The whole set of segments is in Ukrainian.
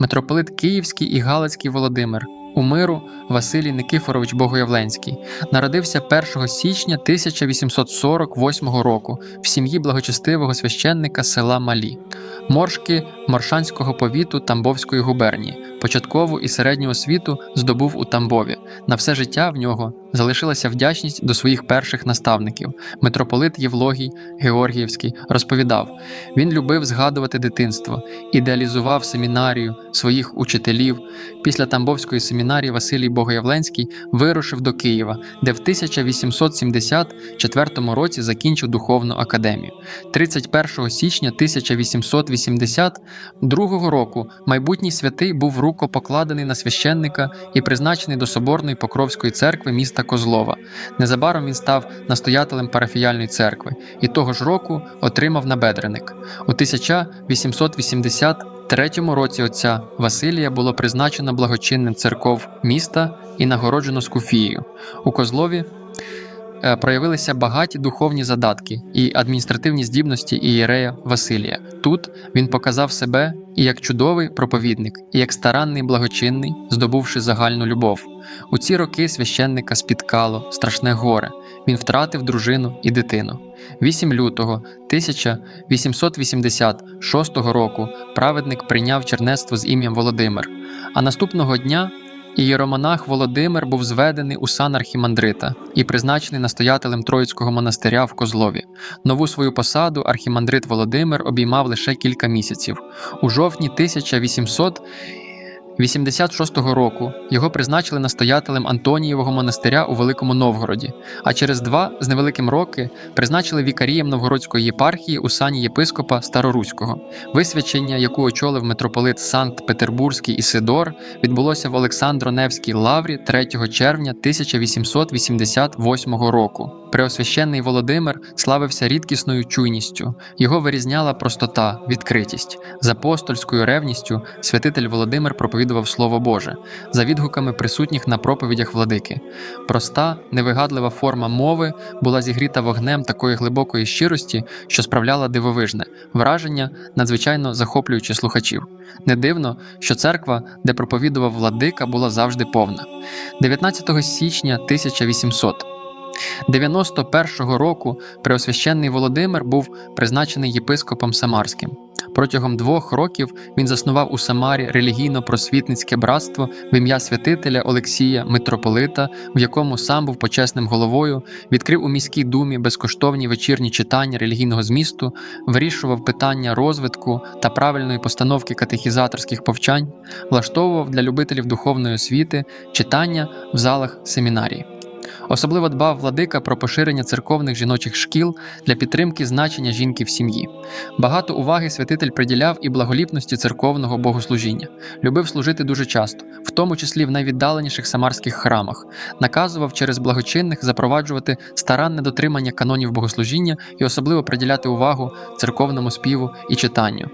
митрополит Київський і Галицький Володимир, у миру Василій Никифорович Богоявленський, народився 1 січня 1848 року в сім'ї благочестивого священника села Малі, моршки Моршанського повіту Тамбовської губернії. Початкову і середню освіту здобув у Тамбові. На все життя в нього залишилася вдячність до своїх перших наставників. Митрополит Євлогій Георгіївський розповідав: він любив згадувати дитинство, ідеалізував семінарію своїх учителів. Після Тамбовської семінарії Василій Богоявленський вирушив до Києва, де в 1874 році закінчив духовну академію. 31 січня 1882 року майбутній святий був рукопокладений на священника і призначений до Соборної Покровської церкви міста Козлова. Незабаром він став настоятелем парафіяльної церкви і того ж року отримав набедреник. У 1883 році отця Василія було призначено благочинним церков міста і нагороджено Скуфією. У Козлові е, проявилися багаті духовні задатки і адміністративні здібності ієрея Василія. Тут він показав себе і як чудовий проповідник, і як старанний благочинний, здобувши загальну любов. У ці роки священника спіткало страшне горе. Він втратив дружину і дитину. 8 лютого 1886 року праведник прийняв чернецтво з ім'ям Володимир. А наступного дня ієромонах Володимир був зведений у сан архімандрита і призначений настоятелем Троїцького монастиря в Козлові. Нову свою посаду архімандрит Володимир обіймав лише кілька місяців. У жовтні 1800 86-го року його призначили настоятелем Антонієвого монастиря у Великому Новгороді, а через два з невеликим роки призначили вікарієм Новгородської єпархії у сані єпископа Староруського. Висвячення, яку очолив митрополит Санкт Петербурзький Ісидор, відбулося в Олександро-Невській лаврі 3 червня 1888 року. Преосвященний Володимир славився рідкісною чуйністю, його вирізняла простота, відкритість. З апостольською ревністю святитель Володимир проповідував Слово Боже, за відгуками присутніх на проповідях владики. Проста, невигадлива форма мови була зігріта вогнем такої глибокої щирості, що справляла дивовижне враження, надзвичайно захоплюючи слухачів. Не дивно, що церква, де проповідував владика, була завжди повна. 19 січня 1800 91-го року Преосвященний Володимир був призначений єпископом Самарським. Протягом двох років він заснував у Самарі релігійно-просвітницьке братство в ім'я святителя Олексія Митрополита, в якому сам був почесним головою, відкрив у міській думі безкоштовні вечірні читання релігійного змісту, вирішував питання розвитку та правильної постановки катехізаторських повчань, влаштовував для любителів духовної освіти читання в залах семінарії. Особливо дбав владика про поширення церковних жіночих шкіл для підтримки значення жінки в сім'ї. Багато уваги святитель приділяв і благоліпності церковного богослужіння, любив служити дуже часто, в тому числі в найвіддаленіших самарських храмах, наказував через благочинних запроваджувати старанне дотримання канонів богослужіння і особливо приділяти увагу церковному співу і читанню.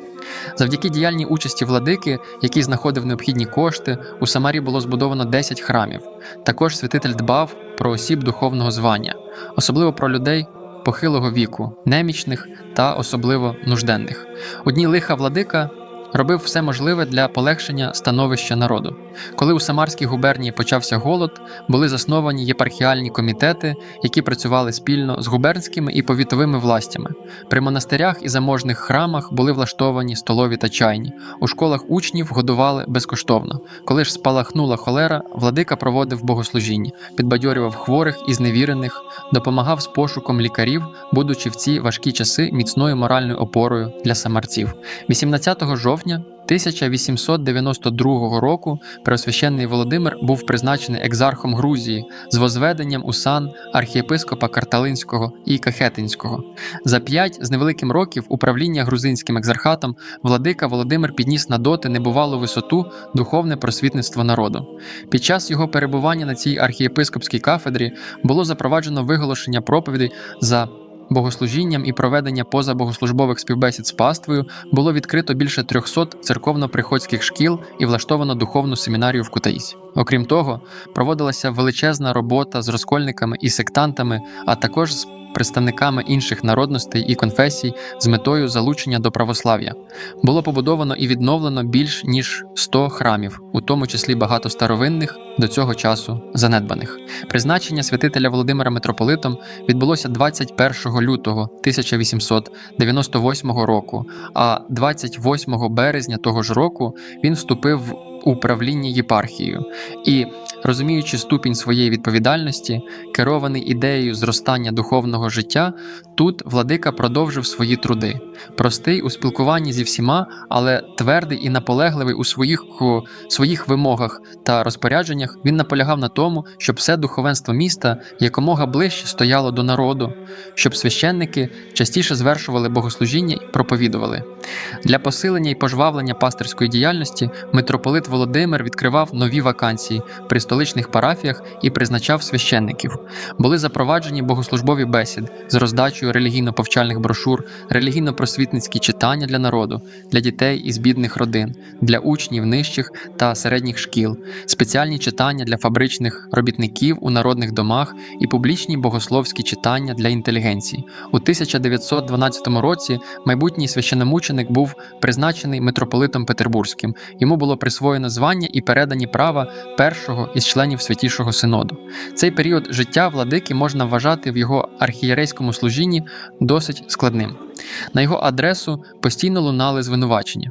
Завдяки діяльній участі владики, який знаходив необхідні кошти, у Самарі було збудовано 10 храмів. Також святитель дбав про осіб духовного звання, особливо про людей похилого віку, немічних та особливо нужденних. Одні лиха владика робив все можливе для полегшення становища народу. Коли у Самарській губернії почався голод, були засновані єпархіальні комітети, які працювали спільно з губернськими і повітовими властями. При монастирях і заможних храмах були влаштовані столові та чайні. У школах учнів годували безкоштовно. Коли ж спалахнула холера, владика проводив богослужіння, підбадьорював хворих і зневірених, допомагав з пошуком лікарів, будучи в ці важкі часи міцною моральною опорою для самарців. 18 жовтня 1892 року Преосвященний Володимир був призначений екзархом Грузії з возведенням у сан архієпископа Карталинського і Кахетинського. За п'ять з невеликим років управління грузинським екзархатом владика Володимир підніс на доти небувалу висоту духовне просвітництво народу. Під час його перебування на цій архієпископській кафедрі було запроваджено виголошення проповідей за богослужінням і проведення позабогослужбових співбесід з паствою було відкрито більше 300 церковно-приходських шкіл і влаштовано духовну семінарію в Кутаїсі. Окрім того, проводилася величезна робота з розкольниками і сектантами, а також з представниками інших народностей і конфесій з метою залучення до православ'я. Було побудовано і відновлено більш ніж 100 храмів, у тому числі багато старовинних до цього часу занедбаних. Призначення святителя Володимира митрополитом відбулося 21 лютого 1898 року, а 28 березня того ж року він вступив в управління єпархією і, розуміючи ступінь своєї відповідальності, керований ідеєю зростання духовного життя, тут владика продовжив свої труди. Простий у спілкуванні зі всіма, але твердий і наполегливий у своїх, у своїх вимогах та розпорядженнях, він наполягав на тому, щоб все духовенство міста якомога ближче стояло до народу, щоб священники частіше звершували богослужіння і проповідували. Для посилення і пожвавлення пастирської діяльності митрополит Володимир відкривав нові вакансії при столичних парафіях і призначав священників. Були запроваджені богослужбові бесід з роздачею релігійно-повчальних брошур, релігійно-просвітницькі читання для народу, для дітей із бідних родин, для учнів нижчих та середніх шкіл, спеціальні читання для фабричних робітників у народних домах і публічні богословські читання для інтелігенції. У 1912 році майбутній священомученик був призначений митрополитом Петербурзьким. Йому було присвоєно звання і передані права першого із членів Святішого Синоду. Цей період життя владики можна вважати в його архієрейському служінні досить складним. На його адресу постійно лунали звинувачення.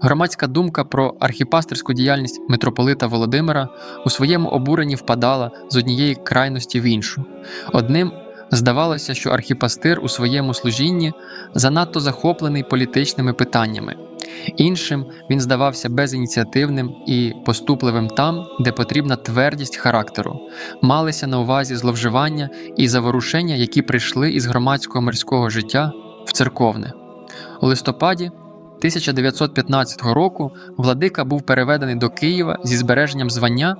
Громадська думка про архіпастерську діяльність митрополита Володимира у своєму обуренні впадала з однієї крайності в іншу. Одним здавалося, що архіпастир у своєму служінні занадто захоплений політичними питаннями. Іншим він здавався безініціативним і поступливим там, де потрібна твердість характеру, малися на увазі зловживання і заворушення, які прийшли із громадського мирського життя в церковне. У листопаді 1915 року владика був переведений до Києва зі збереженням звання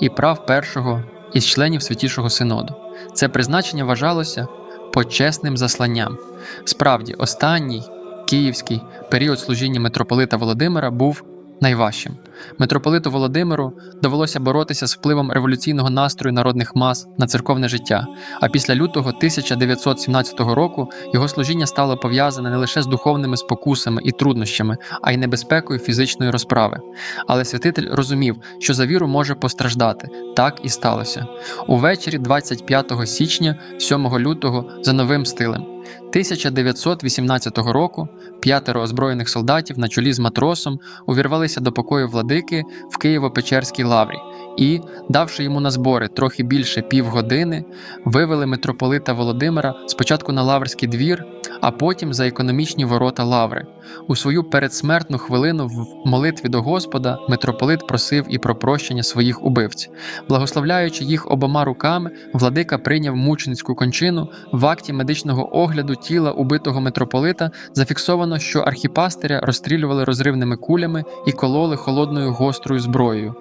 і прав першого із членів Святішого Синоду. Це призначення вважалося почесним засланням. Справді, останній київський період служіння митрополита Володимира був найважчим. Митрополиту Володимиру довелося боротися з впливом революційного настрою народних мас на церковне життя. А після лютого 1917 року його служіння стало пов'язане не лише з духовними спокусами і труднощами, а й небезпекою фізичної розправи. Але святитель розумів, що за віру може постраждати. Так і сталося. Увечері 25 січня, 7 лютого, за новим стилем. 1918 року п'ятеро озброєних солдатів на чолі з матросом увірвалися до покою владики в Києво-Печерській лаврі і, давши йому на збори трохи більше півгодини, вивели митрополита Володимира спочатку на лаврський двір, а потім за економічні ворота лаври. У свою передсмертну хвилину в молитві до Господа митрополит просив і про прощення своїх убивців. Благословляючи їх обома руками, владика прийняв мученицьку кончину. В акті медичного огляду тіла убитого митрополита зафіксовано, що архіпастиря розстрілювали розривними кулями і кололи холодною гострою зброєю.